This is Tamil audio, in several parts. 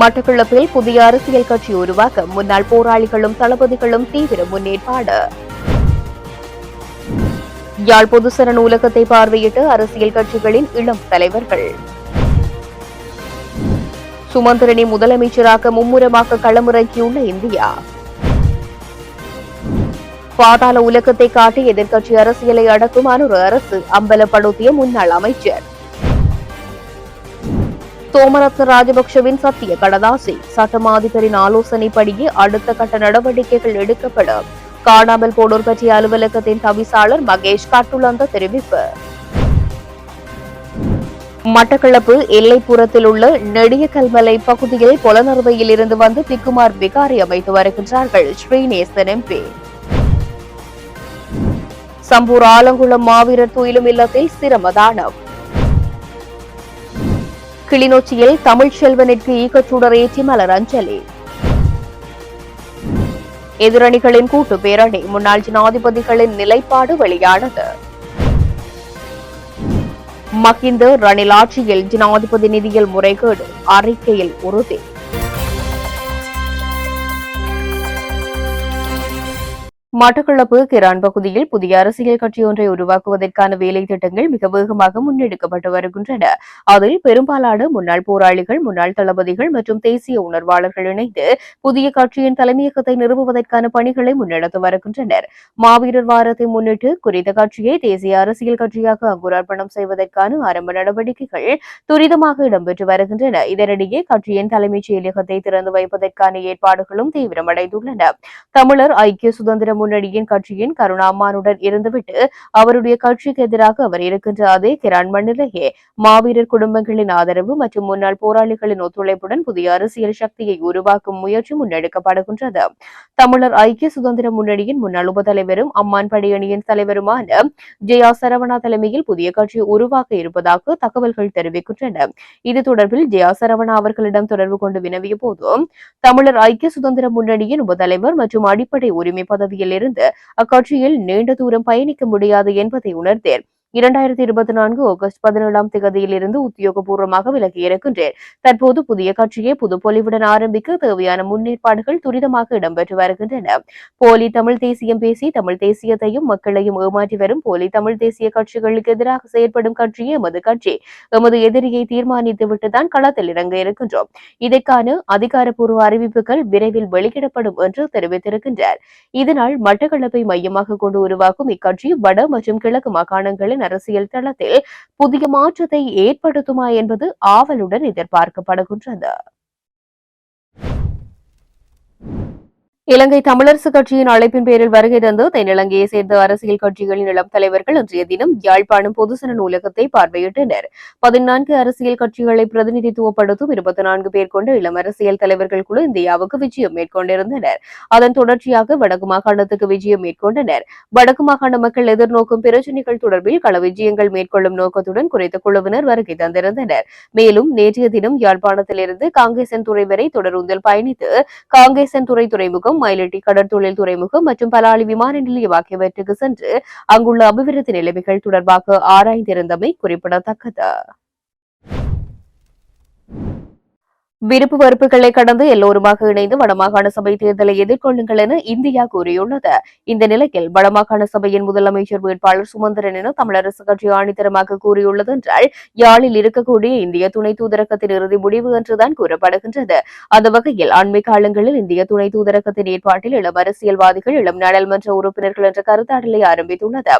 மட்டக்களப்பில் புதிய அரசியல் கட்சி உருவாக்க முன்னாள் போராளிகளும் தளபதிகளும் தீவிர முன்னேற்பாடு. யாழ் பொதுசர நூலகத்தை பார்வையிட்டு அரசியல் கட்சிகளின் இளம் தலைவர்கள். சுமந்திரனை முதலமைச்சராக மும்முரமாக களமிறக்கியுள்ள இந்தியா. பாதாள உலகத்தை காட்டி எதிர்க்கட்சி அரசியலை அடக்கும் அனுர அரசு அம்பலப்படுத்திய முன்னாள் அமைச்சர். சோமரத்ன ராஜபக்ஷவின் சத்திய கடதாசி. சட்டமாதிபரின் ஆலோசனைப்படியே அடுத்த கட்ட நடவடிக்கைகள் எடுக்கப்படும் காணாமல் போனோர் பற்றிய அலுவலகத்தின் தவிசாளர் மகேஷ் கட்டுலந்த தெரிவிப்பு. மட்டக்களப்பு எல்லைப்புறத்தில் உள்ள நெடிய கல்மலை பகுதியில் புலனறுவையில் இருந்து வந்து பிக்குமார் விகாரி அமைத்து வருகின்றார்கள் ஸ்ரீநேசன் எம்பி. சம்பூர் ஆலங்குளம் மாவீரர் துயிலும் இல்லத்தில் சிரமதானம். கிளிநொச்சியில் தமிழ்ச்செல்வனிற்கு ஈக்கச்சூடர் ஏற்றி மலர் அஞ்சலி. எதிரணிகளின் கூட்டு பேரணி முன்னாள் ஜனாதிபதிகளின் நிலைப்பாடு வெளியானது. மகிந்த ரணில் ஆட்சியில் ஜனாதிபதி நிதியில் முறைகேடு அறிக்கையில் உறுதி. மட்டக்களப்பு கிரான் பகுதியில் புதிய அரசியல் கட்சி ஒன்றை உருவாக்குவதற்கான வேலை திட்டங்கள் மிக வேகமாக முன்னெடுக்கப்பட்டு வருகின்றன. அதில் பெரும்பாலான முன்னாள் போராளிகள் முன்னாள் தளபதிகள் மற்றும் தேசிய உணர்வாளர்கள் இணைந்து புதிய கட்சியின் தலைமையகத்தை நிறுவுவதற்கான பணிகளை முன்னெடுத்து வருகின்றனர். மாவீரர் வாரத்தை முன்னிட்டு குறித்த கட்சியை தேசிய அரசியல் கட்சியாக அங்குரார்ப்பணம் செய்வதற்கான ஆரம்ப நடவடிக்கைகள் துரிதமாக இடம்பெற்று வருகின்றன. இதனிடையே கட்சியின் தலைமைச் செயலகத்தை திறந்து வைப்பதற்கான ஏற்பாடுகளும் தீவிரமடைந்துள்ளன. தமிழர் ஐக்கிய சுதந்திர முன்னணியின் கட்சியின் கருணாமானுடன் இருந்துவிட்டு அவருடைய கட்சிக்கு எதிராக அவர் இருக்கின்ற அதே கிரான் மண்ணிலேயே மாவீரர் குடும்பங்களின் ஆதரவு மற்றும் முன்னாள் போராளிகளின் ஒத்துழைப்புடன் புதிய அரசியல் சக்தியை உருவாக்கும் முயற்சி முன்னெடுக்கப்படுகின்றது. தமிழர் ஐக்கிய சுதந்திர முன்னணியின் முன்னாள் உபதலைவரும் அம்மான் படையணியின் தலைவருமான ஜெயா சரவணா தலைமையில் புதிய கட்சி உருவாக்க இருப்பதாக தகவல்கள் தெரிவிக்கின்றன. இது தொடர்பில் ஜெயா சரவணா அவர்களிடம் தொடர்பு கொண்டு வினவிய போது தமிழர் ஐக்கிய சுதந்திர முன்னணியின் உபதலைவர் மற்றும் அடிப்படை உரிமை பதவியில் இருந்து அக்கட்சியில் நீண்ட தூரம் பயணிக்க முடியாது என்பதை உணர்ந்தேன். இரண்டாயிரத்தி இருபத்தி நான்கு ஆகஸ்ட் பதினேழாம் தேதியில் இருந்து உத்தியோகபூர்வமாக விலகியிருக்கின்றேன் தற்போது புதிய கட்சியை புதுப்பொலிவுடன் ஆரம்பிக்க தேவையான முன்னேற்பாடுகள் துரிதமாக இடம்பெற்று வருகின்றன. போலி தமிழ் தேசியம் பேசி தமிழ் தேசியத்தையும் மக்களையும் ஏமாற்றி வரும் போலி தமிழ் தேசிய கட்சிகளுக்கு எதிராக செயற்படும் கட்சியே எமது கட்சி. எமது எதிரியை தீர்மானித்துவிட்டுதான் களத்தில் இறங்க இருக்கின்றோம். இதற்கான அதிகாரப்பூர்வ அறிவிப்புகள் விரைவில் வெளியிடப்படும் என்று தெரிவித்திருக்கின்றார். இதனால் மட்டக்களப்பை மையமாக கொண்டு உருவாக்கும் இக்கட்சி வட மற்றும் கிழக்கு மாகாணங்களில் மாகாணங்களின் அரசியல் தளத்தில் புதிய மாற்றத்தை ஏற்படுத்துமா என்பது ஆவலுடன் எதிர்பார்க்கப்படுகின்றது. இலங்கை தமிழரசு கட்சியின் அழைப்பின் பேரில் வருகை தந்து தென்னிலங்கையை சேர்ந்த அரசியல் கட்சிகளின் இளம் தலைவர்கள் இன்றைய தினம் யாழ்ப்பாணம் பொதுசன நூலகத்தை பார்வையிட்டனர். பதினான்கு அரசியல் கட்சிகளை பிரதிநிதித்துவப்படுத்தும் இருபத்தி நான்கு பேர் கொண்ட இளம் அரசியல் தலைவர்கள் குழு இந்தியாவுக்கு விஜயம் மேற்கொண்டிருந்தனர். அதன் தொடர்ச்சியாக வடக்கு மாகாணத்துக்கு விஜயம் மேற்கொண்டனர். வடக்கு மாகாண மக்கள் எதிர்நோக்கும் பிரச்சினைகள் தொடர்பில் கள விஜயங்கள் மேற்கொள்ளும் நோக்கத்துடன் குறித்த குழுவினர் வருகை தந்திருந்தனர். மேலும் நேற்றைய தினம் யாழ்ப்பாணத்திலிருந்து காங்கேசன் துறை வரை தொடருந்தில் பயணித்து காங்கேசன் துறை துறைமுகம் மயிலட்டி கடற்தொழில் துறைமுகம் மற்றும் பலாலி விமான நிலையம் ஆகியவற்றுக்கு சென்று அங்குள்ள அபிவிருத்தி நிலைமைகள் தொடர்பாக ஆராய்ந்திருந்தமை குறிப்பிடத்தக்கது. விருப்பு வெறுப்புகளை கடந்து எல்லோருமாக இணைந்து வடமாகாண சபை தேர்தலை எதிர்கொள்ளுங்கள் என இந்தியா கூறியுள்ளது. இந்த நிலையில் வடமாகாண சபையின் முதலமைச்சர் வேட்பாளர் சுமந்திரன் என தமிழரசு கட்சி ஆணித்தரமாக கூறியுள்ளது என்றால் யாழில் இருக்கக்கூடிய இந்திய துணை தூதரகத்தின் இறுதி முடிவு என்றுதான் கூறப்படுகின்றது. அந்த வகையில் அண்மை காலங்களில் இந்திய துணை தூதரகத்தின் ஏற்பாட்டில் இளம் அரசியல்வாதிகள் இளம் நாடாளுமன்ற உறுப்பினர்கள் என்ற கருத்தாடலை ஆரம்பித்துள்ளது.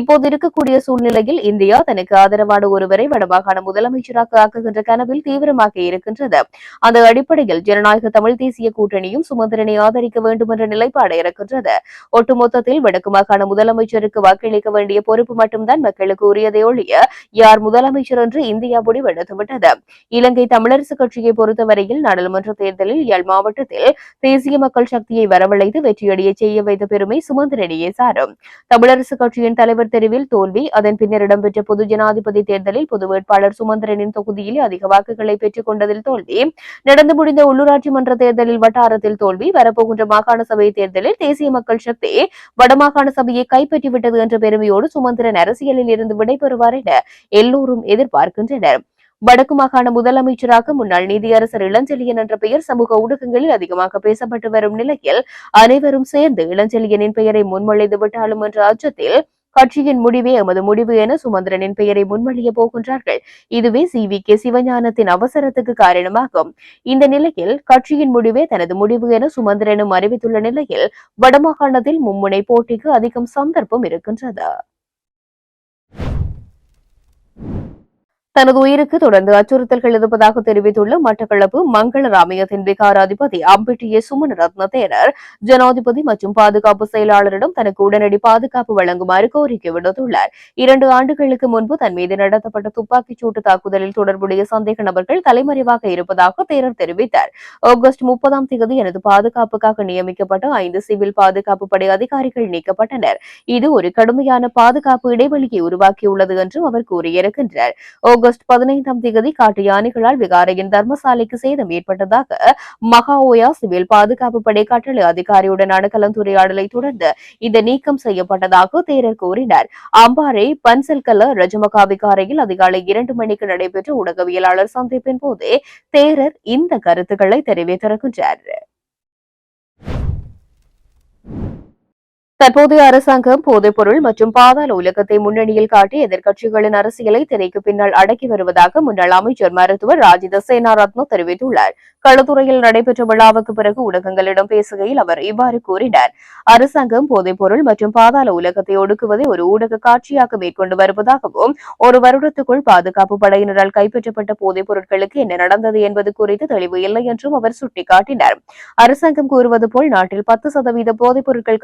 இப்போது இருக்கக்கூடிய சூழ்நிலையில் இந்தியா தனக்கு ஆதரவான ஒருவரை வடமாகாண முதலமைச்சராக ஆக்குகின்ற கனவில் தீவிரமாக இருக்கின்றது. அந்த அடிப்படையில் ஜனநாயக தமிழ் தேசிய கூட்டணியும் சுமந்திரனை ஆதரிக்க வேண்டும் என்ற நிலைப்பாடு இருக்கின்றது ஒட்டுமொத்தத்தில் வடக்கு மாகாண முதலமைச்சருக்கு வாக்களிக்க வேண்டிய பொறுப்பு மட்டும்தான் மக்களுக்கு உரியதை ஒழிய யார் முதலமைச்சர் என்று இந்தியா முடிவெடுத்துவிட்டது இலங்கை தமிழரசு கட்சியை பொறுத்தவரையில் நாடாளுமன்ற தேர்தலில் யாழ் மாவட்டத்தில் தேசிய மக்கள் சக்தியை வரவழைத்து வெற்றியடைய செய்ய வைத்த பெருமை சுமந்திரனையே சாரும். தமிழரசு கட்சியின் தலைவர் தெரிவில் தோல்வி அதன் பின்னர் இடம்பெற்ற பொது ஜனாதிபதி தேர்தலில் பொது வேட்பாளர் சுமந்திரனின் தொகுதியில் அதிக வாக்குகளை பெற்றுக் கொண்டதில் தோல்வி நடந்து முடிந்த உள்ளூராட்சி மன்ற தேர்தலில் வட்டாரத்தில் தோல்வி வரப்போகின்ற மாகாண சபை தேர்தலில் தேசிய மக்கள் சக்தி வடமாகாண சபையை கைப்பற்றிவிட்டது என்ற பெருமையோடு சுமந்திரன் அரசியலில் இருந்து விடைபெறுவார் என எல்லோரும் எதிர்பார்க்கின்றனர். வடக்கு மாகாண முதலமைச்சராக முன்னாள் நீதியரசர் இளஞ்செழியன் என்ற பெயர் சமூக ஊடகங்களில் அதிகமாக பேசப்பட்டு வரும் நிலையில் அனைவரும் சேர்ந்து இளஞ்செழியனின் பெயரை முன்மொழிந்து விட்டாலும் என்ற அச்சத்தில் கட்சியின் முடிவே எமது முடிவு என சுமந்திரனின் பெயரை முன்மொழிய போகின்றார்கள். இதுவே சி. வி. கே. சிவஞானத்தின் அவசரத்துக்கு காரணமாகும். இந்த நிலையில் கட்சியின் முடிவே தனது முடிவு என சுமந்திரனும் அறிவித்துள்ள நிலையில் வடமாகாணத்தில் மும்முனை போட்டிக்கு அதிகம் சந்தர்ப்பம் இருக்கின்றது. தனது உயிருக்கு தொடர்ந்து அச்சுறுத்தல்கள் இருப்பதாக தெரிவித்துள்ள மட்டக்களப்பு மங்களராமயத்தின் விகாராதிபதி அம்பிட்டிய சுமன் ரத்ன தேரர் ஜனாதிபதி மற்றும் பாதுகாப்பு செயலாளரிடம் தனக்கு உடனடி பாதுகாப்பு வழங்குமாறு கோரிக்கை விடுத்துள்ளார். இரண்டு ஆண்டுகளுக்கு முன்பு தன் மீது நடத்தப்பட்ட துப்பாக்கிச் சூட்டு தாக்குதலில் தொடர்புடைய சந்தேக நபர்கள் தலைமறைவாக இருப்பதாக தேரர் தெரிவித்தார். ஆகஸ்ட் முப்பதாம் தேதி எனது பாதுகாப்புக்காக நியமிக்கப்பட்ட ஐந்து சிவில் பாதுகாப்பு படை அதிகாரிகள் நீக்கப்பட்டனர். இது ஒரு கடுமையான பாதுகாப்பு இடைவெளியை உருவாக்கியுள்ளது என்றும் அவர் கூறியிருக்கின்றார். ஆகஸ்ட் பதினைந்தாம் தேதி காட்டு யானைகளால் விகாரையின் தர்மசாலைக்கு சேதம் ஏற்பட்டதாக மகாஓயா சிவில் பாதுகாப்பு படை கட்டளை அதிகாரியுடனான கலந்துரையாடலை தொடர்ந்து இந்த நீக்கம் செய்யப்பட்டதாக தேரர் கூறினார். அம்பாறை பன்சல்கல ரஜமகா விகாரையில் அதிகாலை இரண்டு மணிக்கு நடைபெற்ற ஊடகவியலாளர் சந்திப்பின் போதே தேரர் இந்த கருத்துக்களை தெரிவித்திருக்கின்றார். தற்போதைய அரசாங்கம் போதைப்பொருள் மற்றும் பாதாள உலகத்தை முன்னணியில் காட்டி எதிர்க்கட்சிகளின் அரசியலை திரைக்கு பின்னால் அடக்கி வருவதாக முன்னாள் அமைச்சர் மருத்துவர் ராஜித சேனாரத்ன தெரிவித்துள்ளார். களத்துறையில் நடைபெற்ற விழாவுக்கு பிறகு ஊடகங்களிடம் பேசுகையில் அவர் இவ்வாறு கூறினார். அரசாங்கம் போதைப்பொருள் மற்றும் பாதாள உலகத்தை ஒடுக்குவதை ஒரு ஊடக காட்சியாக மேற்கொண்டு வருவதாகவும் ஒரு வருடத்துக்குள் பாதுகாப்பு படையினரால் கைப்பற்றப்பட்ட போதைப் பொருட்களுக்கு என்ன நடந்தது என்பது குறித்து தெளிவு இல்லை என்றும் அவர் சுட்டிக்காட்டினார். அரசாங்கம் கூறுவது போல் நாட்டில் பத்து சதவீத போதைப் பொருட்கள்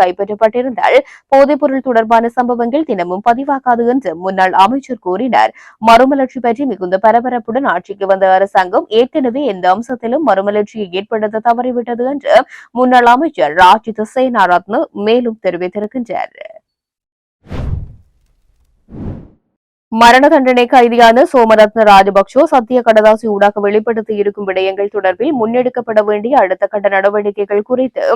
கைப்பற்றப்பட்டிருந்தால் போதைப்பொருள் தொடர்பான சம்பவங்கள் தினமும் பதிவாகாது என்று முன்னாள் அமைச்சர் கூறினார். மறுமலர்ச்சி பற்றி மிகுந்த பரபரப்புடன் ஆட்சிக்கு வந்த அரசாங்கம் ஏற்கனவே எந்த அம்சத்திலும் மறுமலர்ச்சியை ஏற்படுத்த தவறிவிட்டது என்று முன்னாள் அமைச்சர் ராஜித சேனாரத்ன மேலும் தெரிவித்திருக்கின்றார். மரண தண்டனை கைதியான சோமரத்ன ராஜபக்சோ சத்திய கடதாசி ஊடாக வெளிப்படுத்தி இருக்கும் விடயங்கள் தொடர்பில் முன்னெடுக்கப்பட வேண்டிய அடுத்த கட்ட நடவடிக்கைகள் குறித்து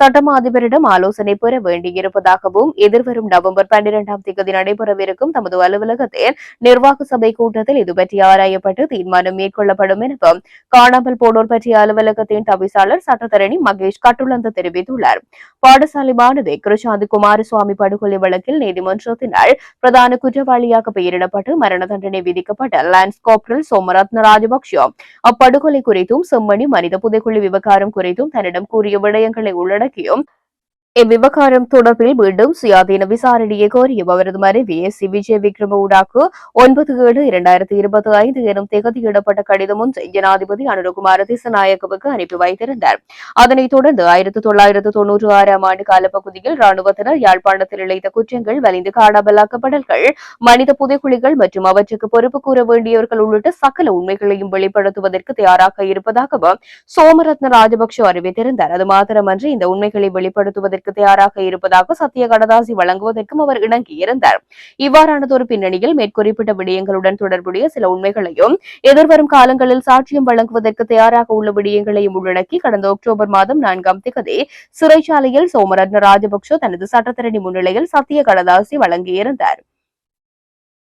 சட்டமா அதிபரிடம் ஆலோசனை பெற வேண்டியிருப்பதாகவும் எதிர்வரும் நவம்பர் பன்னிரெண்டாம் தேதி நடைபெறவிருக்கும் தமது அலுவலகத்தில் நிர்வாக சபை கூட்டத்தில் இதுபற்றி ஆராயப்பட்டு தீர்மானம் மேற்கொள்ளப்படும் எனவும் காணாமல் போனோர் பற்றிய அலுவலகத்தின் தவிசாளர் சட்டத்தரணி மகேஷ் கட்டுலந்த தெரிவித்துள்ளார். பாடசாலை மாணவி கிருஷாந்தி குமாரசுவாமி படுகொலை வழக்கில் நீதிமன்றத்தினால் பிரதான குற்றவாளியாக பெயரிடப்பட்டு மரண தண்டனை விதிக்கப்பட்ட லான்ஸ் கோப்ரல் சோமரத்ன ராஜபக்ஷ. அப்படுகொலை குறித்தும் செம்மணி மனித புதைக்குழி விவகாரம் குறித்தும் தன்னிடம் கூறிய விடயங்களை உள்ளடக்கியும் இவ்விவகாரம் தொடர்பில் மீண்டும் சுயாதீன விசாரணையை கோரிய அவரது மனைவி எஸ். சி. விஜய் விக்ரம ஊடாக்கு ஒன்பது ஏழு இரண்டாயிரத்தி இருபத்தி ஐந்து எனும் திகதியிடப்பட்ட கடிதம் ஒன்றை ஜனாதிபதி அனுரகுமார திசநாயகவுக்கு அனுப்பி வைத்திருந்தார். அதனைத் தொடர்ந்து ஆயிரத்தி தொள்ளாயிரத்து தொன்னூற்றி ஆறாம் ஆண்டு காலப்பகுதியில் ராணுவத்தினர் யாழ்ப்பாணத்தில் இழைத்த குற்றங்கள் வலிந்து காணாமலாக்கப்படல்கள் மனித புதைக்குழிகள் மற்றும் அவற்றுக்கு பொறுப்பு கூற வேண்டியவர்கள் உள்ளிட்ட சகல உண்மைகளையும் வெளிப்படுத்துவதற்கு தயாராக இருப்பதாகவும் சோமரத்ன ராஜபக்ஷ அறிவித்திருந்தார். அது மாத்திரமன்றி இந்த உண்மைகளை வெளிப்படுத்துவதற்கு தயாராக இருப்பதாக சத்திய கடதாசி வழங்குவதற்கும் அவர் இணங்கியிருந்தார் இவ்வாறானதொரு பின்னணியில் மேற்குறிப்பிட்ட விடயங்களுடன் தொடர்புடைய சில உண்மைகளையும் எதிர்வரும் காலங்களில் சாட்சியம் வழங்குவதற்கு தயாராக உள்ள விடயங்களையும் உள்ளடக்கி கடந்த அக்டோபர் மாதம் நான்காம் திகதி சிறைச்சாலையில் சோமரத்ன ராஜபக்ஷ தனது சட்டத்தரணி முன்னிலையில் சத்திய கடதாசி வழங்கியிருந்தார்.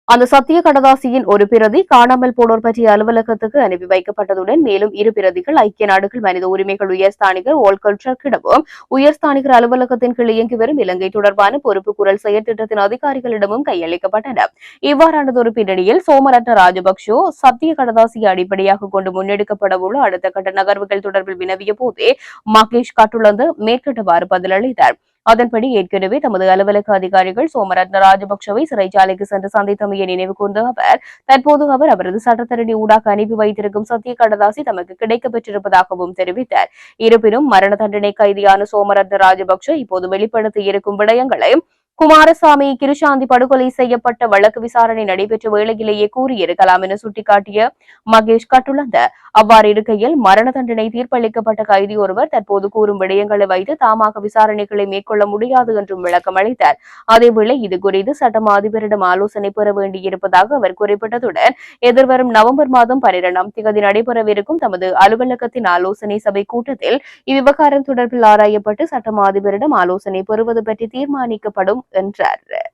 அந்த சத்திய கடதாசியின் ஒரு பிரதி காணாமல் போனோர் பற்றிய அலுவலகத்துக்கு அனுப்பி வைக்கப்பட்டதுடன் மேலும் இரு பிரதிகள் ஐக்கிய நாடுகள் மனித உரிமைகள் உயர்ஸ்தானிகர் ஓல்கல் உயர்ஸ்தானிகர் அலுவலகத்தின் கீழ் இயங்கி வரும் இலங்கை தொடர்பான பொறுப்பு குரல் செயற்திட்டத்தின் அதிகாரிகளிடமும் கையளிக்கப்பட்டன. இவ்வாறானதொரு பின்னணியில் சோமரத்ன ராஜபக்சோ சத்திய கடதாசியை அடிப்படையாக கொண்டு முன்னெடுக்கப்படவுள்ள அடுத்த கட்ட நகர்வுகள் தொடர்பில் வினவிய போதே மகேஷ் கட்டுலந்து மேற்கண்டவாறு பதிலளித்தார். அதன்படி ஏற்கனவே தமது அலுவலக அதிகாரிகள் சோமரத்ன ராஜபக்சவை சிறைச்சாலைக்கு சென்று சந்தித்தமையை நினைவு கூர்ந்த அவர் தற்போது அவர் அவரது சட்டத்தரணி ஊடாக அனுப்பி வைத்திருக்கும் சத்திய கடதாசி தமக்கு கிடைக்கப்பெற்றிருப்பதாகவும் தெரிவித்தார். இருப்பினும் மரண தண்டனை கைதியான சோமரத்ன ராஜபக்ஷ இப்போது வெளிப்படுத்தி இருக்கும் விடயங்களையும் குமாரசாமி கிருஷாந்தி படுகொலை செய்யப்பட்ட வழக்கு விசாரணை நடைபெற்ற வேளையிலேயே கூறியிருக்கலாம் என சுட்டிக்காட்டிய மகேஷ் கட்டுலந்த அவ்வாறு இருக்கையில் மரண தண்டனை தீர்ப்பளிக்கப்பட்ட கைதி ஒருவர் தற்போது கூறும் விடயங்களை வைத்து தாமாக விசாரணைகளை மேற்கொள்ள முடியாது என்றும் விளக்கம் அளித்தார். அதேவேளை இது குறித்து சட்டமா அதிபரிடம் ஆலோசனை பெற வேண்டியிருப்பதாக அவர் குறிப்பிட்டதுடன் எதிர்வரும் நவம்பர் மாதம் பனிரெண்டாம் திகதி நடைபெறவிருக்கும் தமது அலுவலகத்தின் ஆலோசனை சபை கூட்டத்தில் இவ்விவகாரம் தொடர்பில் ஆராயப்பட்டு சட்டமா அதிபரிடம் ஆலோசனை பெறுவது பற்றி தீர்மானிக்கப்படும் என்றார்.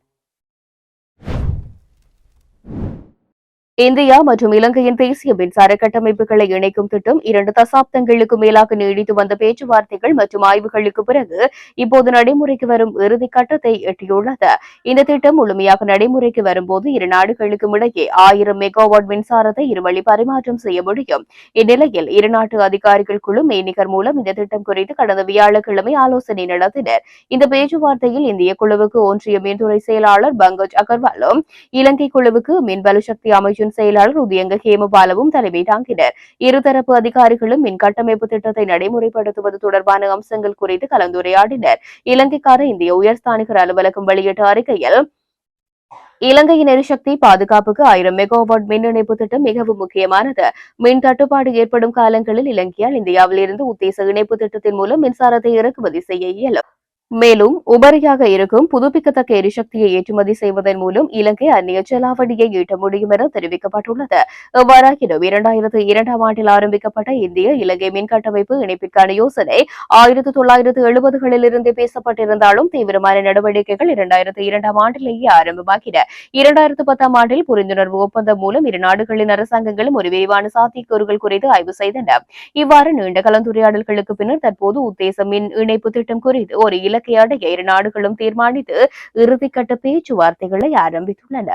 இந்தியா மற்றும் இலங்கையின் தேசிய மின்சார கட்டமைப்புகளை இணைக்கும் திட்டம் இரண்டு தசாப்தங்களுக்கு மேலாக நீடித்து வந்த பேச்சுவார்த்தைகள் மற்றும் ஆய்வுகளுக்கு பிறகு இப்போது நடைமுறைக்கு வரும் இறுதி கட்டத்தை எட்டியுள்ளது. இந்த திட்டம் முழுமையாக நடைமுறைக்கு வரும்போது இரு நாடுகளுக்கும் இடையே ஆயிரம் மெகாவாட் மின்சாரத்தை இருவழி பரிமாற்றம் செய்ய முடியும். இந்நிலையில் இருநாட்டு அதிகாரிகள் குழு மெய்நிகர் மூலம் இந்த திட்டம் குறித்து கடந்த வியாழக்கிழமை ஆலோசனை நடத்தினர். இந்த பேச்சுவார்த்தையில் இந்திய குழுவுக்கு ஒன்றிய மின்துறை செயலாளர் பங்கஜ் அகர்வாலும் இலங்கை குழுவுக்கு மின்வலு சக்தி அமைச்சின் செயலாளர் உதயங்க ஹேமபாலவும் தலைமை தாங்கினர். இருதரப்பு அதிகாரிகளும் மின் கட்டமைப்பு திட்டத்தை நடைமுறைப்படுத்துவது தொடர்பான அம்சங்கள் குறித்து கலந்துரையாடினர். இலங்கைக்கான இந்திய உயர்ஸ்தானிகர் அலுவலகம் வெளியிட்ட அறிக்கையில் இலங்கையின் எரிசக்தி பாதுகாப்புக்கு ஆயிரம் மெகாவாட் மின் இணைப்பு திட்டம் மிகவும் முக்கியமானது. மின் தட்டுப்பாடு ஏற்படும் காலங்களில் இலங்கையால் இந்தியாவில் இருந்து உத்தேச இணைப்பு திட்டத்தின் மூலம் மின்சாரத்தை இறக்குமதி செய்ய இயலும். மேலும் உபரியாக இருக்கும் புதுப்பிக்கத்தக்க எரிசக்தியை ஏற்றுமதி செய்வதன் மூலம் இலங்கை அந்நிய செலாவணியை ஈட்ட முடியும் என தெரிவிக்கப்பட்டுள்ளது. எவ்வாறாயினும் இரண்டாயிரத்து இரண்டாம் ஆண்டில் ஆரம்பிக்கப்பட்ட இந்திய இலங்கை மின் கட்டமைப்பு இணைப்பிற்கான யோசனை ஆயிரத்து தொள்ளாயிரத்து எழுபதுகளில் இருந்து பேசப்பட்டிருந்தாலும் தீவிரமான நடவடிக்கைகள் இரண்டாயிரத்து இரண்டாம் ஆண்டிலேயே ஆரம்பமாகின. இரண்டாயிரத்து பத்தாம் ஆண்டில் புரிந்துணர்வு ஒப்பந்தம் மூலம் இரு நாடுகளின் அரசாங்கங்களும் ஒரு விரிவான சாத்தியக்கூறுகள் குறித்து ஆய்வு செய்தன. இவ்வாறு நீண்ட கலந்துரையாடல்களுக்கு பின்னர் தற்போது உத்தேச மின் இணைப்பு திட்டம் குறித்து ஒரு இலங்கை இலக்கை அடைய இரு நாடுகளும் தீர்மானித்து இறுதிக்கட்ட பேச்சுவார்த்தைகளை ஆரம்பித்துள்ளன.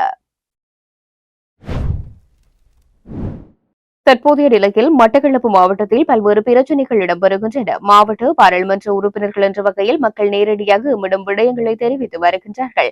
தற்போதைய நிலையில் மட்டக்களப்பு மாவட்டத்தில் பல்வேறு பிரச்சினைகள் இடம்பெறுகின்றன. மாவட்ட பாராளுமன்ற உறுப்பினர்கள் என்ற வகையில் மக்கள் நேரடியாக எம்மிடம் விடயங்களை தெரிவித்து வருகின்றார்கள்.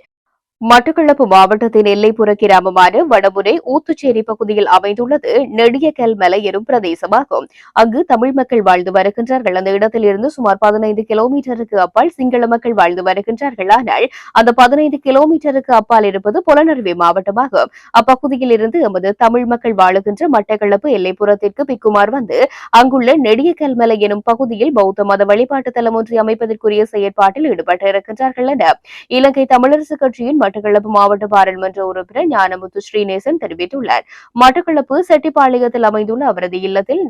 மட்டக்களப்பு மாவட்டத்தின் எல்லைப்புற கிராமமான வடமுனை ஊத்துச்சேரி பகுதியில் அமைந்துள்ளது நெடியக்கல் மலை எனும் பிரதேசமாகும். அங்கு தமிழ் மக்கள் வாழ்ந்து வருகின்றார்கள். அந்த இடத்திலிருந்து சுமார் பதினைந்து கிலோமீட்டருக்கு அப்பால் சிங்கள மக்கள் வாழ்ந்து வருகின்றார்கள். ஆனால் அந்த பதினைந்து கிலோமீட்டருக்கு அப்பால் இருப்பது புலனறுவி மாவட்டமாகும். அப்பகுதியில் இருந்து எமது தமிழ் மக்கள் வாழுகின்ற மட்டக்களப்பு எல்லைப்புறத்திற்கு பிக்குமார் வந்து அங்குள்ள நெடியக்கல் மலை எனும் பகுதியில் பௌத்த மத வழிபாட்டு தலம் ஒன்றை அமைப்பதற்குரிய செயற்பாட்டில் ஈடுபட்டிருக்கின்றார்கள் என இலங்கை தமிழரசு கட்சியின் மட்டக்களப்பு மாவட்ட பாராளுமன்ற உறுப்பினர் ஞானமுத்து ஸ்ரீநேசன் தெரிவித்துள்ளார். மட்டக்களப்பு செட்டிப்பாளையத்தில் அமைந்துள்ள அவரது இல்லத்தில்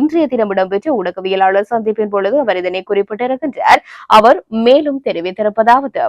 இன்றைய தினம் இடம்பெற்ற ஊடகவியலாளர் சந்திப்பின் பொழுது அவர் இதனை குறிப்பிட்டிருக்கின்றார். அவர் மேலும் தெரிவித்திருப்பதாவது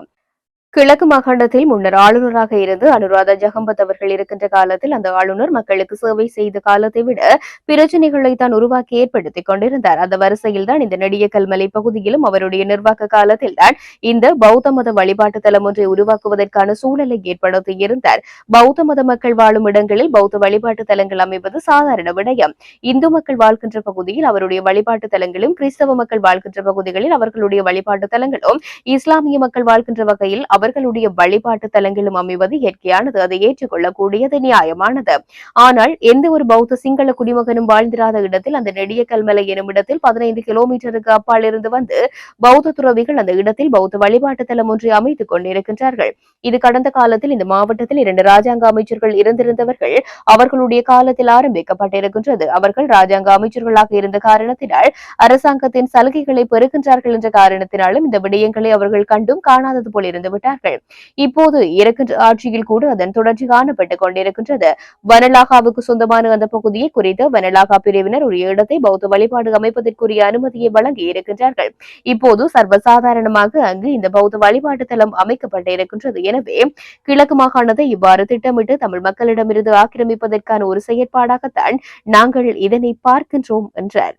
கிழக்கு மாகாணத்தில் முன்னர் ஆளுநராக இருந்து அனுராதா ஜெகம்பத் அவர்கள் இருக்கின்ற காலத்தில் அந்த ஆளுநர் மக்களுக்கு சேவை செய்த காலத்தை விட பிரச்சனைகளை தான் உருவாக்கி ஏற்படுத்திக் கொண்டிருந்தார். அந்த வரிசையில் தான் இந்த நெடிய கல்மலை பகுதியிலும் அவருடைய நிர்வாக காலத்தில் தான் இந்த பௌத்த மத வழிபாட்டு தலம் ஒன்றை உருவாக்குவதற்கான சூழலை ஏற்படுத்தி இருந்தார். பௌத்த மத மக்கள் வாழும் இடங்களில் பௌத்த வழிபாட்டு தலங்கள் அமைவது சாதாரண விடயம். இந்து மக்கள் வாழ்கின்ற பகுதியில் அவருடைய வழிபாட்டு தலங்களும் கிறிஸ்தவ மக்கள் வாழ்கின்ற பகுதிகளில் அவர்களுடைய வழிபாட்டு தலங்களும் இஸ்லாமிய மக்கள் வாழ்கின்ற வகையில் அவர்களுடைய வழிபாட்டு தலங்களும் அமைவது இயற்கையானது. அதை ஏற்றுக்கொள்ளக்கூடியது நியாயமானது. ஆனால் எந்த ஒரு பௌத்த சிங்கள குடிமகனும் வாழ்ந்திராத இடத்தில் அந்த நெடிய கல்மலை எனும் இடத்தில் பதினைந்து கிலோமீட்டருக்கு அப்பால் இருந்து வந்து பௌத்த துறவிகள் அந்த இடத்தில் பௌத்த வழிபாட்டு தலம் ஒன்றை அமைத்துக் கொண்டிருக்கின்றார்கள். இது கடந்த காலத்தில் இந்த மாவட்டத்தில் இரண்டு ராஜாங்க அமைச்சர்கள் இருந்திருந்தவர்கள் அவர்களுடைய காலத்தில் ஆரம்பிக்கப்பட்டிருக்கின்றது. அவர்கள் ராஜாங்க அமைச்சர்களாக இருந்த காரணத்தினால் அரசாங்கத்தின் சலுகைகளை பெறுகின்றார்கள் என்ற காரணத்தினாலும் இந்த விடயங்களை அவர்கள் கண்டும் காணாதது போல் இருந்து விட்டார்கள் இப்போது இருக்கின்ற ஆட்சியில் கூட அதன் தொடர்ச்சி காணப்பட்டுக் கொண்டிருக்கின்றது. வனலாகாவுக்கு சொந்தமான அந்த பகுதியை குறித்து வனலாகா பிரிவினர் ஒரு இடத்தை பௌத்த வழிபாடு அமைப்பதற்குரிய அனுமதியை வழங்கி இருக்கின்றார்கள். இப்போது சர்வசாதாரணமாக அங்கு இந்த பௌத்த வழிபாட்டு தலம் அமைக்கப்பட்டிருக்கின்றது. எனவே கிழக்கு மாகாணத்தை இவ்வாறு திட்டமிட்டு தமிழ் மக்களிடமிருந்து ஆக்கிரமிப்பதற்கான ஒரு செயற்பாடாகத்தான் நாங்கள் இதனை பார்க்கின்றோம் என்றார்.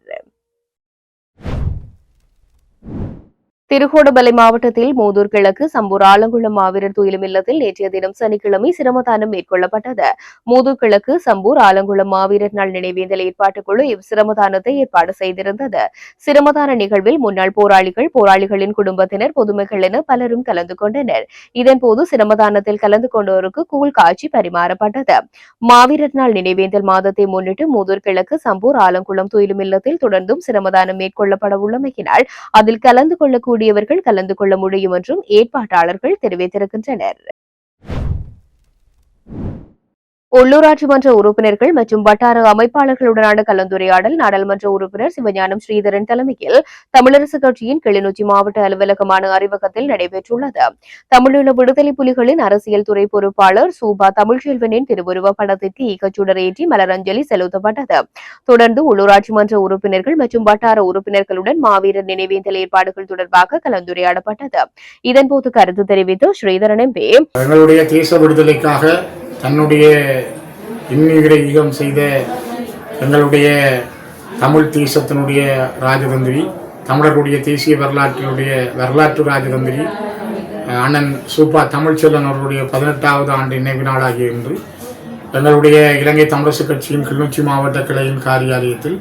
திருகோணமலை மாவட்டத்தில் மூதூர் கிழக்கு சம்பூர் ஆலங்குளம் மாவீரர் துயிலும் இல்லத்தில் நேற்றைய தினம் சனிக்கிழமை சிரமதானம் மேற்கொள்ளப்பட்டது. மூதூர் கிழக்கு சம்பூர் ஆலங்குளம் மாவீரர் நாள் நினைவேந்தல் ஏற்பாட்டுக்குழு இவ்சிரமதானத்தை ஏற்பாடு செய்திருந்தது. சிரமதான நிகழ்வில் முன்னாள் போராளிகள் போராளிகளின் குடும்பத்தினர் பொதுமக்கள் என பலரும் கலந்து கொண்டனர். இதன்போது சிரமதானத்தில் கலந்து கொண்டோருக்கு கூழ் காட்சி பரிமாறப்பட்டது. மாவீரர் நாள் நினைவேந்தல் மாதத்தை முன்னிட்டு மூதூர் கிழக்கு சம்பூர் ஆலங்குளம் துயிலும் இல்லத்தில் தொடர்ந்தும் சிரமதானம் மேற்கொள்ளப்பட உள்ளமையினால் அதில் கலந்து கொள்ளக்கூடிய கூடியவர்கள் கலந்து கொள்ள முடியும் என்றும் ஏற்பாட்டாளர்கள் தெரிவித்திருக்கின்றனர். உள்ளூராட்சி மன்ற உறுப்பினர்கள் மற்றும் வட்டார அமைப்பாளர்களுடனான கலந்துரையாடல் நாடாளுமன்ற உறுப்பினர் சிவஞானம் ஸ்ரீதரன் தலைமையில் தமிழரசு கட்சியின் கிளிநொச்சி மாவட்ட அலுவலகமான அறிவகத்தில் நடைபெற்றுள்ளது. தமிழீழ விடுதலை புலிகளின் அரசியல் துறை பொறுப்பாளர் சூபா தமிழ்ச்செல்வனின் திருவுருவ படத்திற்கு ஈக்கச்சுடர் ஏற்றி மலரஞ்சலி செலுத்தப்பட்டது. தொடர்ந்து உள்ளூராட்சி மன்ற உறுப்பினர்கள் மற்றும் வட்டார உறுப்பினர்களுடன் மாவீரர் நினைவேந்தல் ஏற்பாடுகள் தொடர்பாக கலந்துரையாடப்பட்டது. இதன்போது கருத்து தெரிவித்து ஸ்ரீதரன் எம்பி விடுதலைக்காக தன்னுடைய இன்னுயிரை செய்த எங்களுடைய தமிழ் தேசத்தினுடைய ராஜதந்திரி தமிழர்களுடைய தேசிய வரலாற்றினுடைய வரலாற்று ராஜதந்திரி அண்ணன் சூப்பா தமிழ்ச்செல்வன் அவர்களுடைய பதினெட்டாவது ஆண்டு நினைவு நாளாகிய இன்று எங்களுடைய இலங்கை தமிழரசு கட்சியின் கிளிநொச்சி மாவட்ட கிளையின் காரியாலயத்தில்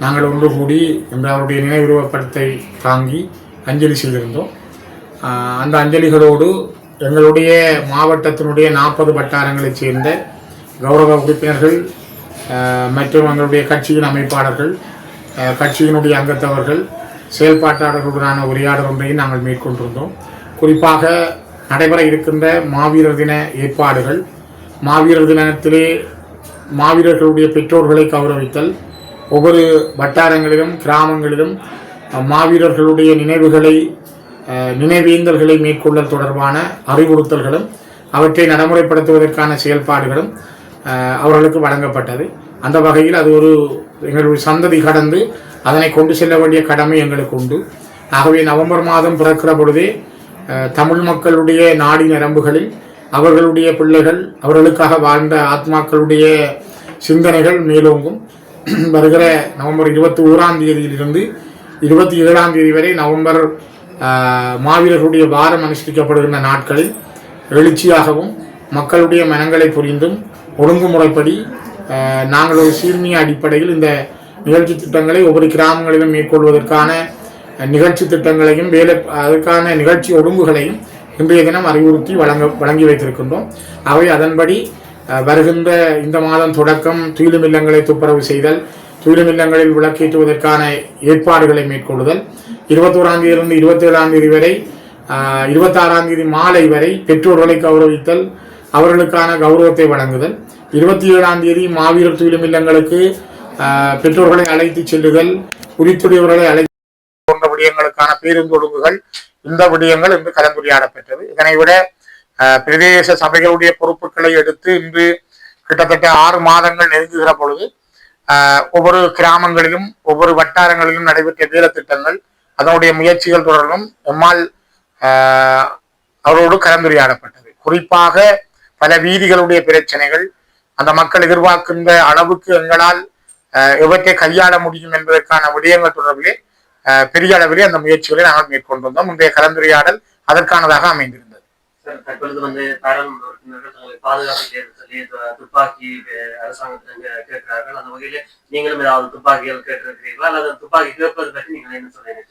நாங்கள் ஒன்று கூடி இந்த அவருடைய நினைவுருவப்படத்தை தாங்கி அஞ்சலி செய்திருந்தோம். அந்த அஞ்சலிகளோடு எங்களுடைய மாவட்டத்தினுடைய நாற்பது வட்டாரங்களைச் சேர்ந்த கௌரவ உறுப்பினர்கள் மற்றும் எங்களுடைய கட்சியின் அமைப்பாளர்கள் கட்சியினுடைய அங்கத்தவர்கள் செயல்பாட்டாளர்களுடனான உரையாடல் ஒன்றையும் நாங்கள் மேற்கொண்டிருந்தோம். குறிப்பாக நடைபெற இருக்கின்ற மாவீரர் தின ஏற்பாடுகள் மாவீரர் தினத்திலே மாவீரர்களுடைய பெற்றோர்களை கௌரவித்தல் ஒவ்வொரு வட்டாரங்களிலும் கிராமங்களிலும் மாவீரர்களுடைய நினைவுகளை நினைவேந்தல்களை மேற்கொள்ளல் தொடர்பான அறிவுறுத்தல்களும் அவற்றை நடைமுறைப்படுத்துவதற்கான செயல்பாடுகளும் அவர்களுக்கு வழங்கப்பட்டது. அந்த வகையில் அது ஒரு எங்களுடைய சந்ததி கடந்து அதனை கொண்டு செல்ல வேண்டிய கடமை எங்களுக்கு உண்டு. ஆகவே நவம்பர் மாதம் பிறக்கிற பொழுதே தமிழ் மக்களுடைய நாடி நரம்புகளில் அவர்களுடைய பிள்ளைகள் அவர்களுக்காக வாழ்ந்த ஆத்மாக்களுடைய சிந்தனைகள் மேலோங்கும். வருகிற நவம்பர் இருபத்தி ஓராம் தேதியிலிருந்து இருபத்தி ஏழாம் தேதி வரை நவம்பர் மாவீரர்களுடைய வாரம் அனுஷ்டிக்கப்படுகின்ற நாட்களில் எழுச்சியாகவும் மக்களுடைய மனங்களை புரிந்தும் ஒழுங்குமுறைப்படி நாங்கள் ஒரு சீர்மிய அடிப்படையில் இந்த நிகழ்ச்சி திட்டங்களை ஒவ்வொரு கிராமங்களிலும் மேற்கொள்வதற்கான நிகழ்ச்சி திட்டங்களையும் வேலை அதற்கான நிகழ்ச்சி ஒழுங்குகளையும் இன்றைய தினம் அறிவுறுத்தி வழங்க வழங்கி வைத்திருக்கின்றோம். அவை அதன்படி வருகின்ற இந்த மாதம் தொடக்கம் துயிலும் இல்லங்களை துப்புரவு செய்தல் துயிலும் இல்லங்களில் விளக்கேற்றுவதற்கான ஏற்பாடுகளை மேற்கொள்ளுதல் இருபத்தோராம் தேதியிலிருந்து இருபத்தேழாம் தேதி வரை ஆஹ், இருபத்தாறாம் தேதி மாலை வரை பெற்றோர்களை கௌரவித்தல் அவர்களுக்கான கௌரவத்தை வழங்குதல். இருபத்தி ஏழாம் தேதி மாவீரர் துயிலும் இல்லங்களுக்கு ஆஹ், பெற்றோர்களை அழைத்து செல்லுதல் உரித்துடையவர்களை அழைத்து போன்ற விடயங்களுக்கான பேருந்தொழுங்குகள் இந்த விடயங்கள் இன்று கலந்துரையாடப்பெற்றது. இதனை விட பிரதேச சபைகளுடைய பொறுப்புகளை எடுத்து இன்று கிட்டத்தட்ட ஆறு மாதங்கள் நெருங்குகிற பொழுது ஒவ்வொரு கிராமங்களிலும் ஒவ்வொரு வட்டாரங்களிலும் நடைபெற்ற வேலை திட்டங்கள் அதனுடைய முயற்சிகள் தொடர்ந்தும் எம்மால் அவரோடு கலந்துரையாடப்பட்டது. குறிப்பாக பல வீதிகளுடைய பிரச்சனைகள் அந்த மக்கள் எதிர்பார்க்கின்ற அளவுக்கு எங்களால் அஹ், எவற்றை கையாள முடியும் என்பதற்கான விடயங்கள் தொடர்பிலே பெரிய அளவிலே அந்த முயற்சிகளை நாங்கள் மேற்கொண்டிருந்தோம் இன்றைய கலந்துரையாடல் அதற்கானதாக அமைந்தது தற்பொழுது வந்து பாராளுமன்ற உறுப்பினர்கள் தங்களை பாதுகாப்பு தேர்வு சொல்லி துப்பாக்கி அரசாங்கத்திலிருந்து கேட்கிறார்கள். அந்த வகையில நீங்களும் ஏதாவது துப்பாக்கிகள் கேட்டிருக்கிறீர்களா? அல்லது துப்பாக்கி கேட்பது பற்றி நீங்கள் என்ன சொல்ல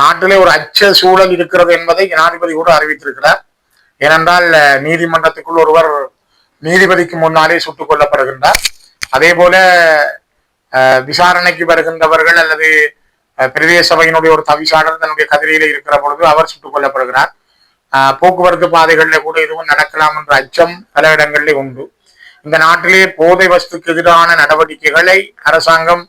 நாட்டிலே ஒரு அச்ச சூழல் இருக்கிறது என்பதை ஜனாதிபதி கூட அறிவித்திருக்கிறார். ஏனென்றால் நீதிமன்றத்துக்குள் ஒருவர் நீதிபதிக்கு முன்னாலே சுட்டுக் கொல்லப்படுகின்றார். அதே போல விசாரணைக்கு வருகின்றவர்கள் அல்லது பிரதேச சபையினுடைய ஒரு தவிசாளர் தன்னுடைய கதிரையில இருக்கிற பொழுது அவர் சுட்டுக் கொல்லப்படுகிறார். போக்குவரத்து பாதைகளில் கூட எதுவும் நடக்கலாம் என்ற அச்சம் பல இடங்களிலே உண்டு. இந்த நாட்டிலே போதை வஸ்துக்கு எதிரான நடவடிக்கைகளை அரசாங்கம்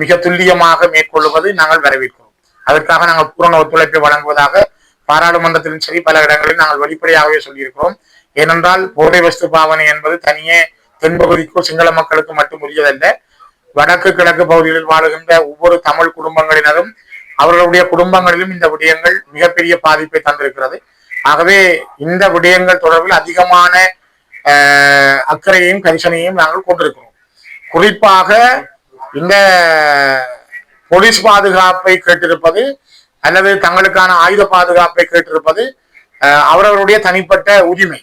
மிக துல்லியமாக மேற்கொள்வதை நாங்கள் வரவேற்கிறோம். அதற்காக நாங்கள் பூரண ஒத்துழைப்பை வழங்குவதாக பாராளுமன்றத்திலும் சரி பல இடங்களில் நாங்கள் வெளிப்படையாகவே சொல்லியிருக்கிறோம். ஏனென்றால் போதை வஸ்து பாவனை என்பது தனியே தென்பகுதிக்கோ சிங்கள மக்களுக்கு மட்டும் உரியதல்ல. வடக்கு கிழக்கு பகுதிகளில் வாழுகின்ற ஒவ்வொரு தமிழ் குடும்பங்களினரும் அவர்களுடைய குடும்பங்களிலும் இந்த விடயங்கள் மிகப்பெரிய பாதிப்பை தந்திருக்கிறது. ஆகவே இந்த விடயங்கள் தொடர்பில் அதிகமான அக்கறையையும் கரிசனையும் நாங்கள் கொண்டிருக்கிறோம். குறிப்பாக இந்த போலீஸ் பாதுகாப்பை கேட்டிருப்பது அல்லது தங்களுக்கான ஆயுத பாதுகாப்பை கேட்டிருப்பது அவரவருடைய தனிப்பட்ட உரிமை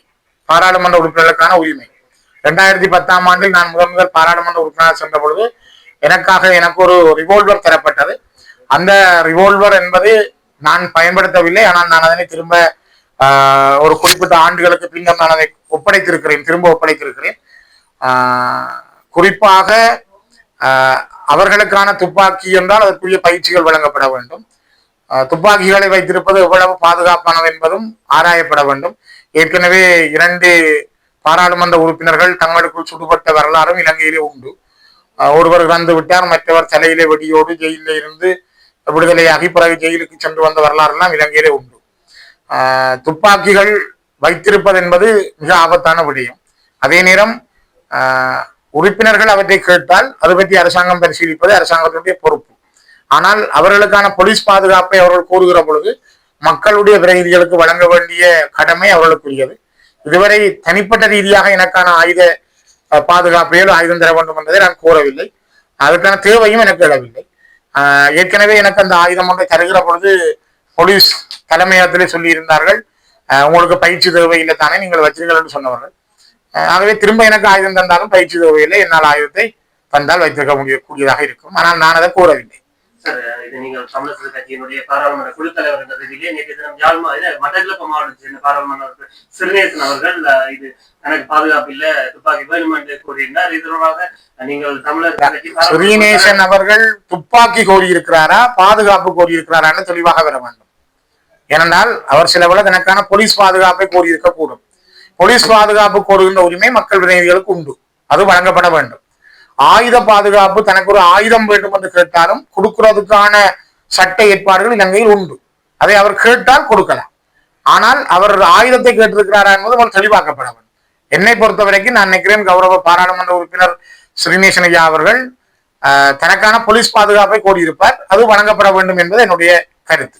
பாராளுமன்ற உறுப்பினர்களுக்கான உரிமை. ரெண்டாயிரத்தி பத்தாம் ஆண்டில் நான் முதல் முதல் பாராளுமன்ற உறுப்பினர் சென்ற பொழுது எனக்காக எனக்கு ஒரு ரிவால்வர் தரப்பட்டது. அந்த ரிவால்வர் என்பது நான் பயன்படுத்தவில்லை ஆனால் நான் அதனை திரும்ப ஒரு குறிப்பிட்ட ஆண்டுகளுக்கு பின்னர் நான் அதை ஒப்படைத்திருக்கிறேன் திரும்ப ஒப்படைத்திருக்கிறேன். குறிப்பாக அவர்களுக்கான துப்பாக்கி என்றால் அதற்குரிய பயிற்சிகள் வழங்கப்பட வேண்டும். துப்பாக்கிகளை வைத்திருப்பது எவ்வளவு பாதுகாப்பானது என்பதும் ஆராயப்பட வேண்டும். ஏற்கனவே இரண்டு பாராளுமன்ற உறுப்பினர்கள் தங்களுக்குள் சுடுபட்ட வரலாறும் இலங்கையிலே உண்டு. ஒருவர் இறந்து விட்டார் மற்றவர் தலையிலே வெடியோடு ஜெயிலில் இருந்து விடுதலையாகி பிறகு ஜெயிலுக்கு சென்று வந்த வரலாறு எல்லாம் இலங்கையிலே உண்டு. துப்பாக்கிகள் வைத்திருப்பது என்பது மிக ஆபத்தான விடயம். அதே நேரம் ஆஹ், உறுப்பினர்கள் அவற்றை கேட்டால் அது பற்றி அரசாங்கம் பரிசீலிப்பது அரசாங்கத்தினுடைய பொறுப்பு. ஆனால் அவர்களுக்கான போலீஸ் பாதுகாப்பை அவர்கள் கூறுகிற பொழுது மக்களுடைய பிரதிநிதிகளுக்கு வழங்க வேண்டிய கடமை அவர்களுக்குரியது. இதுவரை தனிப்பட்ட ரீதியாக எனக்கான ஆயுத பாதுகாப்பையோ ஆயுதம் தர வேண்டும் என்பதை நான் கூறவில்லை. அதற்கான தேவையும் எனக்கு எழவில்லை. ஆஹ், ஏற்கனவே எனக்கு அந்த ஆயுதம் ஒன்றை தருகிற பொழுது போலீஸ் தலைமையகத்திலே சொல்லியிருந்தார்கள். ஆஹ், உங்களுக்கு பயிற்சி தேவையில்லை தானே நீங்கள் வச்சிருக்கலன்னு என்று சொன்னவர்கள். ஆகவே திரும்ப எனக்கு ஆயுதம் தந்தாலும் பயிற்சி தேவையில்லை. என்னால் ஆயுதத்தை தந்தால் வைத்திருக்க முடியக்கூடியதாக இருக்கும். ஆனால் நான் அதை கூறவில்லை இது நீங்கள் தமிழக கட்சியினுடைய பாராளுமன்ற குழு தலைவர் என்ற ரீதியிலே நேற்று தினம் யாழ்மா இல்ல மட்டக்களப்பு மாவட்டத்தை சேர்ந்த பாராளுமன்ற சிறுநேசன் அவர்கள் இது எனக்கு பாதுகாப்பு இல்ல துப்பாக்கி வேணும் என்று கூறியிருந்தார். இது தொடர்பாக நீங்கள் தமிழர் ஸ்ரீநேசன் அவர்கள் துப்பாக்கி கோரியிருக்கிறாரா பாதுகாப்பு கோரியிருக்கிறாரான்னு தெளிவாக வர வேண்டும். ஏனென்றால் அவர் சில விட தனக்கான போலீஸ் பாதுகாப்பை கோரியிருக்க கூடும் போலீஸ் பாதுகாப்பு கோருகின்ற உரிமை மக்கள் பிரதிநிதிகளுக்கு உண்டு. அது வழங்கப்பட வேண்டும். ஆயுத பாதுகாப்பு தனக்கு ஒரு ஆயுதம் வேண்டும் என்று கேட்டாலும் கொடுக்கிறதுக்கான சட்ட ஏற்பாடுகள் இலங்கையில் உண்டு. அதை அவர் கேட்டால் கொடுக்கலாம். ஆனால் அவர் ஆயுதத்தை கேட்டிருக்கிறாரா என்பது அவர் தெளிவாக்கப்பட வேண்டும். என்னை பொறுத்த வரைக்கும் நான் நினைக்கிறேன் கௌரவ பாராளுமன்ற உறுப்பினர் ஸ்ரீநேசன் ஐயா அவர்கள் ஆஹ், தனக்கான போலீஸ் பாதுகாப்பை கோடியிருப்பார். அது வழங்கப்பட வேண்டும் என்பது என்னுடைய கருத்து.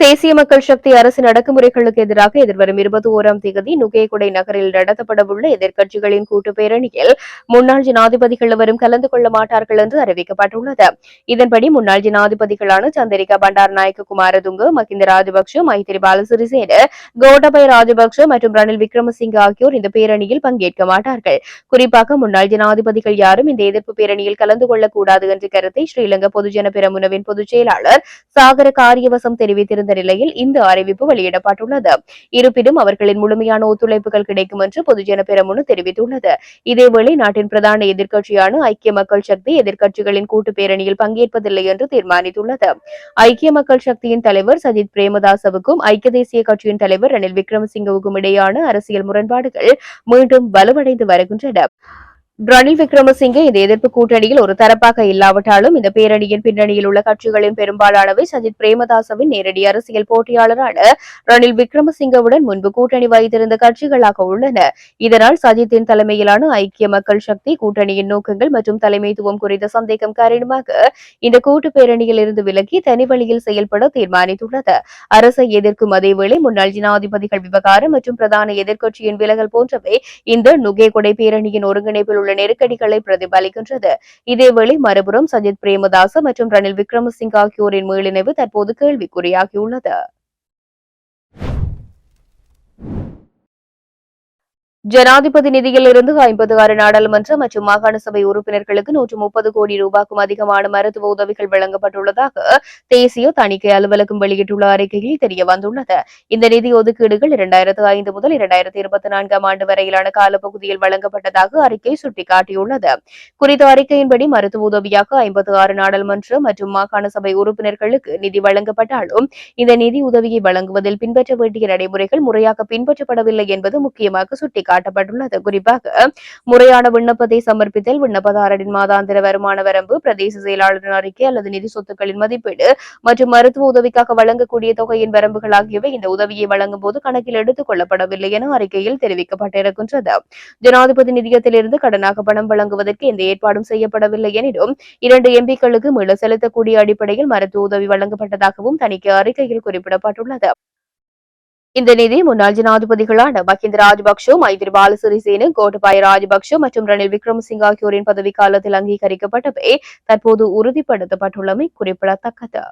தேசிய மக்கள் சக்தி அரசின் அடக்குமுறைகளுக்கு எதிராக எதிர்வரும் இருபத்தி ஓராம் தேதி நுகேகுடை நகரில் நடத்தப்படவுள்ள எதிர்க்கட்சிகளின் கூட்டு பேரணியில் முன்னாள் ஜனாதிபதிகள் எவரும் கலந்து கொள்ள மாட்டார்கள் என்று அறிவிக்கப்பட்டுள்ளது. இதன்படி முன்னாள் ஜனாதிபதிகளான சந்திரிகா பண்டாரநாயக்க குமாரதுங்க மகிந்த ராஜபக்ஷ மைத்திரி பாலசிறிசேன கோடபய ராஜபக்ஷ மற்றும் ரணில் விக்ரமசிங்க ஆகியோர் இந்த பேரணியில் பங்கேற்க மாட்டார்கள். குறிப்பாக முன்னாள் ஜனாதிபதிகள் யாரும் இந்த எதிர்ப்பு பேரணியில் கலந்து கொள்ளக்கூடாது என்ற கருத்தை ஸ்ரீலங்கா பொதுஜன பெரமுனவின் பொதுச் செயலாளர் சாகர காரியவசம் இருந்த நிலையில் இந்த அறிவிப்பு வெளியிடப்பட்டுள்ளது. இருப்பினும் அவர்களின் முழுமையான ஒத்துழைப்புகள் கிடைக்கும் என்று பொதுஜன பெரமுன தெரிவித்துள்ளது. இதேவேளை நாட்டின் பிரதான எதிர்க்கட்சியான ஐக்கிய மக்கள் சக்தி எதிர்க்கட்சிகளின் கூட்டு பேரணியில் பங்கேற்பதில்லை என்று தீர்மானித்துள்ளது. ஐக்கிய மக்கள் சக்தியின் தலைவர் சஜித் பிரேமதாசவுக்கும் ஐக்கிய தேசிய கட்சியின் தலைவர் ரணில் விக்ரமசிங்கவுக்கும் இடையேயான அரசியல் முரண்பாடுகள் மீண்டும் வலுவடைந்து வருகின்றன. ரணில் விக்ரமசிங்கே இந்த எதிர்ப்பு கூட்டணியில் ஒரு தரப்பாக இல்லாவிட்டாலும் இந்த பேரணியின் பின்னணியில் உள்ள கட்சிகளின் பெரும்பாலானவை சஜித் பிரேமதாசவின் நேரடி அரசியல் போட்டியாளரான ரணில் விக்ரமசிங்கவுடன் முன்பு கூட்டணி வைத்திருந்த கட்சிகளாக உள்ளன. இதனால் சஜித்தின் தலைமையிலான ஐக்கிய மக்கள் சக்தி கூட்டணியின் நோக்கங்கள் மற்றும் தலைமைத்துவம் குறித்த சந்தேகம் காரணமாக இந்த கூட்டு பேரணியில் இருந்து விலகி தனி வழியில் செயல்பட தீர்மானித்துள்ளது. அரசை எதிர்க்கும் அதேவேளை முன்னாள் ஜனாதிபதிகள் விவகாரம் மற்றும் பிரதான எதிர்க்கட்சியின் விலகல் போன்றவை இந்த நுகேகொடை பேரணியின் ஒருங்கிணைப்பில் உள்ள நெருக்கடிகளை பிரதிபலிக்கின்றது. இதேவேளை மறுபுறம் சஜித் பிரேமதாச மற்றும் ரணில் விக்ரமசிங் ஆகியோரின் மீளிணைவு தற்போது கேள்விக்குறியாகியுள்ளது. ஜனாதிபதி நிதியிலிருந்து ஐம்பது ஆறு நாடாளுமன்ற மற்றும் மாகாண சபை உறுப்பினர்களுக்கு நூற்று முப்பது கோடி ரூபாய்க்கும் அதிகமான மருத்துவ உதவிகள் வழங்கப்பட்டுள்ளதாக தேசிய தணிக்கை அலுவலகம் வெளியிட்டுள்ள அறிக்கையில் தெரிய வந்துள்ளது. இந்த நிதி ஒதுக்கீடுகள் இரண்டாயிரத்து ஐந்து முதல் இரண்டாயிரத்தி இருபத்தி நான்காம் ஆண்டு வரையிலான காலப்பகுதியில் வழங்கப்பட்டதாக அறிக்கை சுட்டிக்காட்டியுள்ளது. குறித்த அறிக்கையின்படி மருத்துவ உதவியாக ஐம்பது ஆறு நாடாளுமன்ற மற்றும் மாகாண சபை உறுப்பினர்களுக்கு நிதி வழங்கப்பட்டாலும் இந்த நிதி உதவியை வழங்குவதில் பின்பற்ற வேண்டிய நடைமுறைகள் முறையாக பின்பற்றப்படவில்லை என்பது முக்கியமாக காட்டப்பட்டுள்ளது. குறிப்பாக முறையான விண்ணப்பத்தை சமர்ப்பித்தல் விண்ணப்பதாரரின் மாதாந்திர வருமான வரம்பு பிரதேச செயலாளரின் அறிக்கை அல்லது நிதி சொத்துக்களின் மதிப்பீடு மற்றும் மருத்துவ உதவிக்காக வழங்கக்கூடிய தொகையின் வரம்புகள் ஆகியவை இந்த உதவியை வழங்கும் போது கணக்கில் எடுத்துக் கொள்ளப்படவில்லை என அறிக்கையில் தெரிவிக்கப்பட்டிருக்கின்றது. ஜனாதிபதி நிதியத்திலிருந்து கடனாக பணம் வழங்குவதற்கு எந்த ஏற்பாடும் செய்யப்படவில்லை எனினும் இரண்டு எம்பிக்களுக்கு மீள செலுத்தக்கூடிய அடிப்படையில் மருத்துவ உதவி வழங்கப்பட்டதாகவும் தணிக்கை அறிக்கையில் குறிப்பிடப்பட்டுள்ளது. இந்த நிதி முன்னாள் ஜனாதிபதிகளான மஹிந்த ராஜபக்ஷ மைத்ரிபால சிறிசேன கோட்டபாய ராஜபக்ஷ மற்றும் ரணில் விக்ரமசிங்க ஆகியோரின் பதவிக்காலத்தில் அங்கீகரிக்கப்பட்டவை தற்போது உறுதிப்படுத்தப்பட்டுள்ளமை குறிப்பிடத்தக்கது.